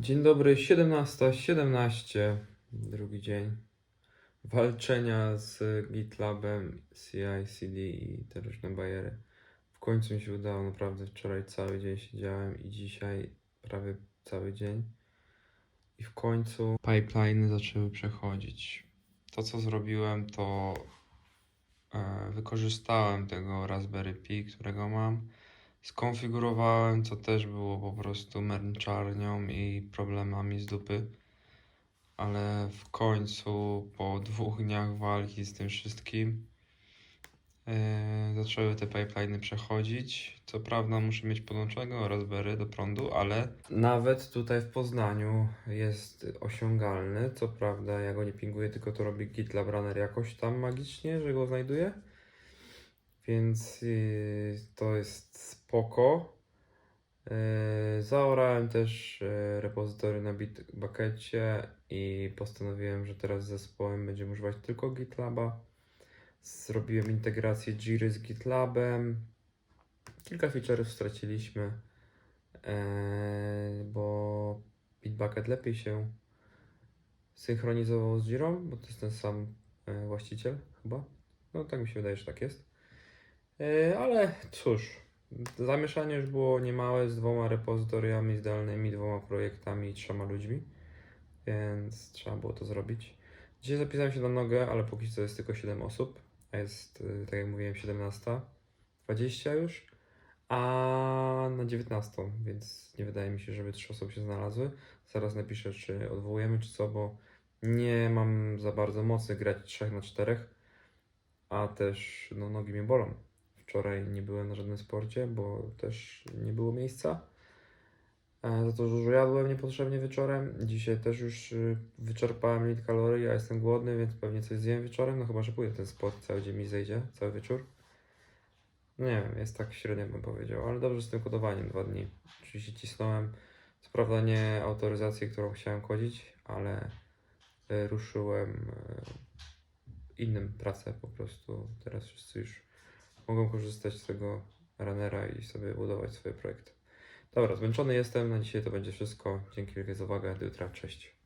Dzień dobry, 17, 17, drugi dzień walczenia z GitLabem, CI, CD i te różne bajery. W końcu mi się udało, naprawdę wczoraj cały dzień siedziałem i dzisiaj prawie cały dzień. I w końcu pipeliny zaczęły przechodzić. To co zrobiłem to e, wykorzystałem tego Raspberry Pi, którego mam skonfigurowałem, co też było po prostu męczarnią i problemami z dupy. Ale w końcu, po dwóch dniach walki z tym wszystkim, yy, zaczęły te pipeliny przechodzić. Co prawda muszę mieć podłączonego Raspberry do prądu, ale nawet tutaj w Poznaniu jest osiągalny. Co prawda ja go nie pinguję, tylko to robi GitLab Runner jakoś tam magicznie, że go znajduje. Więc yy, to jest spoko. Yy, zaorałem też yy, repozytory na Bitbuckecie i postanowiłem, że teraz z zespołem będziemy używać tylko GitLaba. Zrobiłem integrację Jiry z GitLabem. Kilka feature'ów straciliśmy, yy, bo Bitbucket lepiej się synchronizował z Jirą, bo to jest ten sam yy, właściciel chyba. No tak mi się wydaje, że tak jest. Yy, Ale cóż, zamieszanie już było niemałe z dwoma repozytoriami zdalnymi, dwoma projektami i trzema ludźmi, więc trzeba było to zrobić. Dzisiaj zapisałem się na nogę, ale póki co jest tylko 7 osób, a jest, yy, tak jak mówiłem, 17.20 już, a na 19, więc nie wydaje mi się, żeby 3 osoby się znalazły. Zaraz napiszę, czy odwołujemy, czy co, bo nie mam za bardzo mocy grać 3 na 4, a też no, nogi mnie bolą. Wczoraj nie byłem na żadnym sporcie, bo też nie było miejsca. E, Za to, dużo jadłem niepotrzebnie wieczorem. Dzisiaj też już y, wyczerpałem limit kalorii, ja jestem głodny, więc pewnie coś zjem wieczorem. No chyba, że pójdę ten sport, cały dzień mi zejdzie, cały wieczór. No nie wiem, jest tak średnio bym powiedział, ale dobrze z tym kodowaniem dwa dni. Oczywiście cisnąłem. Co prawda nie autoryzację, którą chciałem kodzić, ale y, ruszyłem y, innym pracę po prostu. Teraz wszyscy już mogą korzystać z tego runnera i sobie budować swoje projekty. Dobra, zmęczony jestem. Na dzisiaj to będzie wszystko. Dzięki wielkie za uwagę. Do jutra. Cześć.